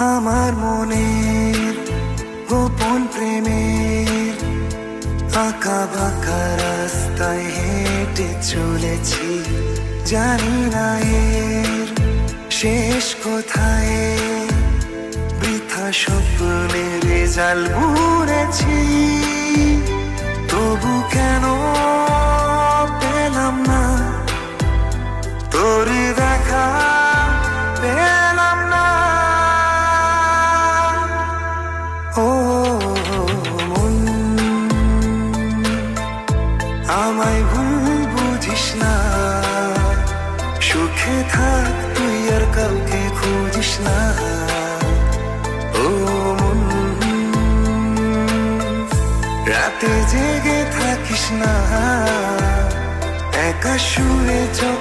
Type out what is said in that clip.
আমার মনের গোপন প্রেমের আঁকা বাঁকা রাস্তায় হেঁটে চলেছি, জানি না এর শেষ কোথায়। বৃথা স্বপ্নের জাল বুড়েছি আমায় ভুল বুঝিস না। সুখে থাক তুই আর কাউকে খুঁজিস না। ও মন, রাতে জেগে থাকিস না। একা শুয়ে চোখ